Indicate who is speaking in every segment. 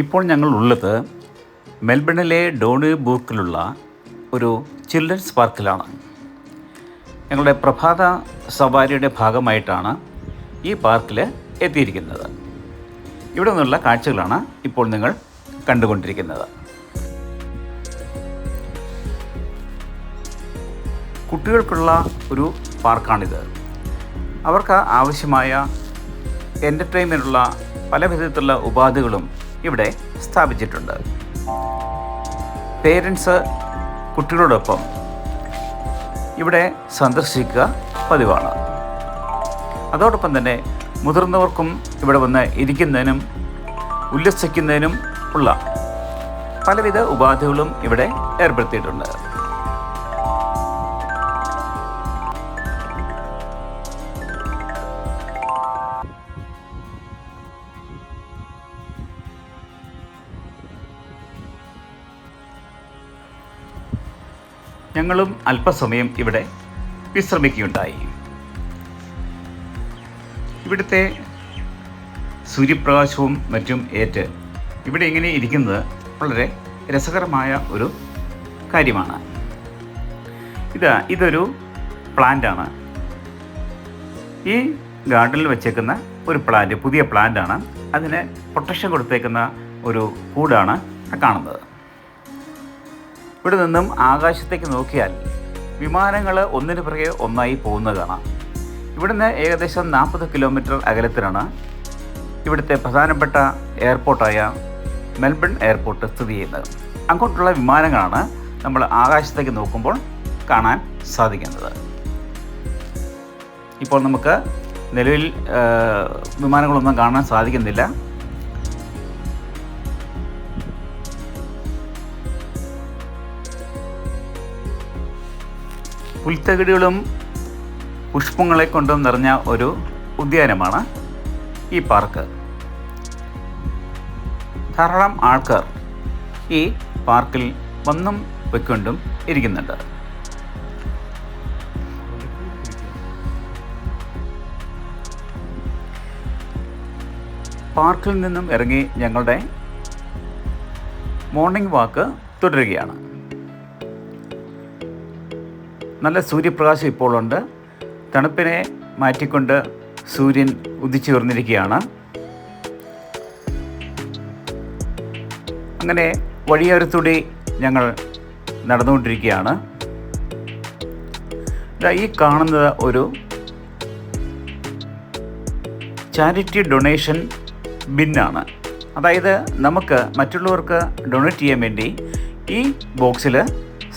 Speaker 1: ഇപ്പോൾ ഞങ്ങൾ ഉള്ളത് മെൽബണിലെ ഡോണി ബൂക്കിലുള്ള ഒരു ചിൽഡ്രൻസ് പാർക്കിലാണ്. ഞങ്ങളുടെ പ്രഭാത സവാരിയുടെ ഭാഗമായിട്ടാണ് ഈ പാർക്കിൽ എത്തിയിരിക്കുന്നത്. ഇവിടെ നിന്നുള്ള കാഴ്ചകളാണ് ഇപ്പോൾ നിങ്ങൾ കണ്ടുകൊണ്ടിരിക്കുന്നത്. കുട്ടികൾക്കുള്ള ഒരു പാർക്കാണിത്. അവർക്ക് ആവശ്യമായ എന്റർടൈൻമെന്റുള്ള പല വിധത്തിലുള്ള ഉപാധികളും ഇവിടെ സ്ഥാപിച്ചിട്ടുണ്ട്. പേരൻസ് കുട്ടികളോടൊപ്പം ഇവിടെ സന്ദർശിക്കുക പതിവാണ്. അതോടൊപ്പം തന്നെ മുതിർന്നവർക്കും ഇവിടെ വന്ന് ഇരിക്കുന്നതിനും ഉല്ലസിക്കുന്നതിനും ഉള്ള പലവിധ ഉപാധികളും ഇവിടെ ഏർപ്പെടുത്തിയിട്ടുണ്ട്. ഞങ്ങളും അല്പസമയം ഇവിടെ വിശ്രമിക്കുകയുണ്ടായി. ഇവിടുത്തെ സൂര്യപ്രകാശവും മറ്റും ഏറ്റ് ഇവിടെ ഇങ്ങനെ ഇരിക്കുന്നത് വളരെ രസകരമായ ഒരു കാര്യമാണ്. ഇത് ഇതൊരു പ്ലാന്റാണ്. ഈ ഗാർഡനിൽ വെച്ചേക്കുന്ന ഒരു പ്ലാന്റ് പുതിയ പ്ലാന്റാണ്. അതിന് പ്രൊട്ടക്ഷൻ കൊടുത്തേക്കുന്ന ഒരു കൂടാണ് കാണുന്നത്. ഇവിടെ നിന്നും ആകാശത്തേക്ക് നോക്കിയാൽ വിമാനങ്ങൾ ഒന്നിനു പിറകെ ഒന്നായി പോകുന്നത് കാണാം. ഇവിടുന്ന് ഏകദേശം നാൽപ്പത് കിലോമീറ്റർ അകലത്തിലാണ് ഇവിടുത്തെ പ്രധാനപ്പെട്ട എയർപോർട്ടായ മെൽബൺ എയർപോർട്ട് സ്ഥിതി ചെയ്യുന്നത്. അങ്ങോട്ടുള്ള വിമാനങ്ങളാണ് നമ്മൾ ആകാശത്തേക്ക് നോക്കുമ്പോൾ കാണാൻ സാധിക്കുന്നത്. ഇപ്പോൾ നമുക്ക് നിലവിൽ വിമാനങ്ങളൊന്നും കാണാൻ സാധിക്കുന്നില്ല. പുൽത്തകിടികളും പുഷ്പങ്ങളെ കൊണ്ടും നിറഞ്ഞ ഒരു ഉദ്യാനമാണ് ഈ പാർക്ക്. ധാരാളം ആൾക്കാർ ഈ പാർക്കിൽ വന്നും വെക്കൊണ്ടും ഇരിക്കുന്നുണ്ട്. പാർക്കിൽ നിന്നും ഇറങ്ങി ഞങ്ങളുടെ മോർണിംഗ് വാക്ക് തുടരുകയാണ്. നല്ല സൂര്യപ്രകാശം ഇപ്പോഴുണ്ട് തണുപ്പിനെ മാറ്റിക്കൊണ്ട് സൂര്യൻ ഉദിച്ചുയർന്നിരിക്കുകയാണ് അങ്ങനെ വഴിയോരത്തൂടി ഞങ്ങൾ നടന്നുകൊണ്ടിരിക്കുകയാണ്. ഈ കാണുന്നത് ഒരു ചാരിറ്റി ഡൊണേഷൻ ബിന്നാണ്. അതായത് നമുക്ക് മറ്റുള്ളവർക്ക് ഡൊണേറ്റ് ചെയ്യാൻ വേണ്ടി ഈ ബോക്സിൽ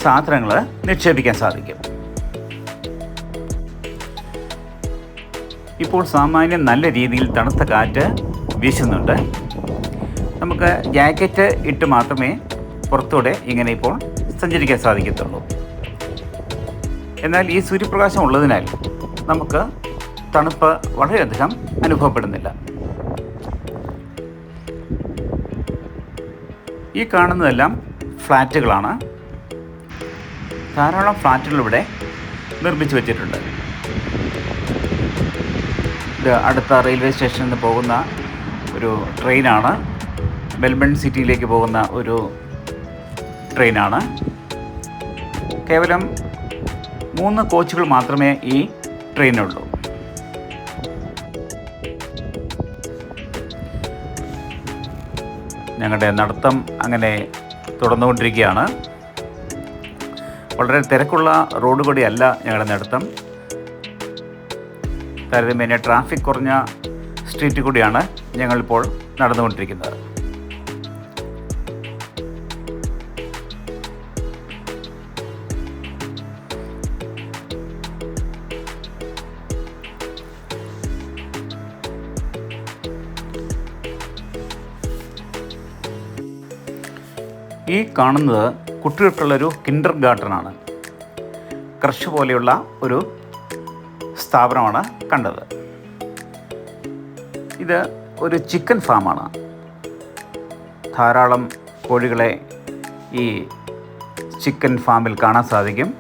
Speaker 1: സാധനങ്ങൾ നിക്ഷേപിക്കാൻ സാധിക്കും. ഇപ്പോൾ സാമാന്യം നല്ല രീതിയിൽ തണുത്ത കാറ്റ് വീശുന്നുണ്ട്. നമുക്ക് ജാക്കറ്റ് ഇട്ട് മാത്രമേ പുറത്തൂടെ ഇങ്ങനെ ഇപ്പോൾ സഞ്ചരിക്കാൻ സാധിക്കത്തുള്ളൂ. എന്നാൽ ഈ സൂര്യപ്രകാശം ഉള്ളതിനാൽ നമുക്ക് തണുപ്പ് വളരെയധികം അനുഭവപ്പെടുന്നില്ല. ഈ കാണുന്നതെല്ലാം ഫ്ലാറ്റുകളാണ്. ധാരാളം ഫ്ലാറ്റുകൾ ഇവിടെ നിർമ്മിച്ചു ഇത് അടുത്ത റെയിൽവേ സ്റ്റേഷനിൽ നിന്ന് പോകുന്ന ഒരു ട്രെയിനാണ്. മെൽബൺ സിറ്റിയിലേക്ക് പോകുന്ന ഒരു ട്രെയിനാണ്. കേവലം മൂന്ന് കോച്ചുകൾ മാത്രമേ ഈ ട്രെയിനുള്ളൂ ഞങ്ങളുടെ നടത്തം അങ്ങനെ തുടർന്നുകൊണ്ടിരിക്കുകയാണ്. വളരെ തിരക്കുള്ള റോഡ് കൂടിയല്ല ഞങ്ങളുടെ നടത്തം. താരതമ്യേന ട്രാഫിക് കുറഞ്ഞ സ്ട്രീറ്റ് കൂടിയാണ് ഞങ്ങളിപ്പോൾ നടന്നുകൊണ്ടിരിക്കുന്നത്. ഈ കാണുന്നത് കുട്ടികൾക്കുള്ളൊരു കിൻഡർ ഗാർഡനാണ് ക്രഷ് പോലെയുള്ള ഒരു സ്ഥാപനമാണ് കണ്ടത്. ഇത് ഒരു ചിക്കൻ ഫാമാണ്. ധാരാളം കോഴികളെ ഈ ചിക്കൻ ഫാമിൽ കാണാൻ സാധിക്കും.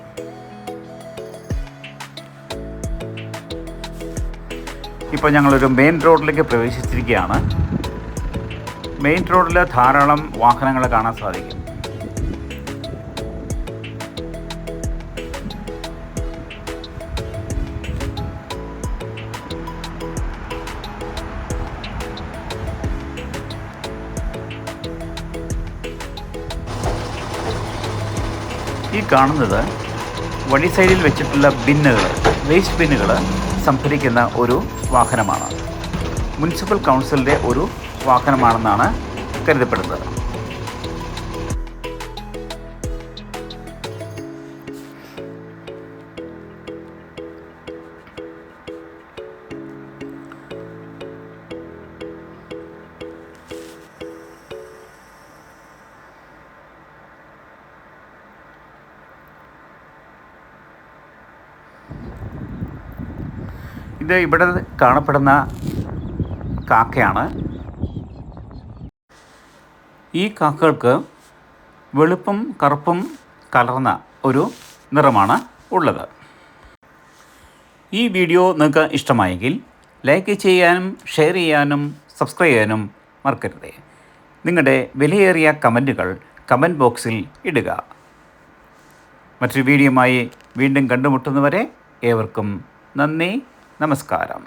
Speaker 1: ഇപ്പോൾ ഞങ്ങളൊരു മെയിൻ റോഡിലേക്ക് പ്രവേശിച്ചിരിക്കുകയാണ്. മെയിൻ റോഡിൽ ധാരാളം വാഹനങ്ങൾ കാണാൻ സാധിക്കും. ഈ കാണുന്നത് വഴി സൈഡിൽ വെച്ചിട്ടുള്ള ബിന്നുകൾ വേസ്റ്റ് ബിന്നുകൾ സംഭരിക്കുന്ന ഒരു വാഹനമാണ്. മുനിസിപ്പൽ കൗൺസിലിന്റെ ഒരു വാഹനമാണെന്നാണ് കരുതപ്പെടുന്നത്. ഇത് ഇവിടെ കാണപ്പെടുന്ന കാക്കയാണ്. ഈ കാക്കകൾക്ക് വെളുപ്പും കറുപ്പും കലർന്ന ഒരു നിറമാണ് ഉള്ളത്. ഈ വീഡിയോ നിങ്ങൾക്ക് ഇഷ്ടമായെങ്കിൽ ലൈക്ക് ചെയ്യാനും ഷെയർ ചെയ്യാനും സബ്സ്ക്രൈബ് ചെയ്യാനും മറക്കരുത്. നിങ്ങളുടെ വിലയേറിയ കമന്റുകൾ കമന്റ് ബോക്സിൽ ഇടുക. മറ്റൊരു വീഡിയോയുമായി വീണ്ടും കണ്ടുമുട്ടുന്നവരെ ഏവർക്കും നന്ദി നമസ്കാരം.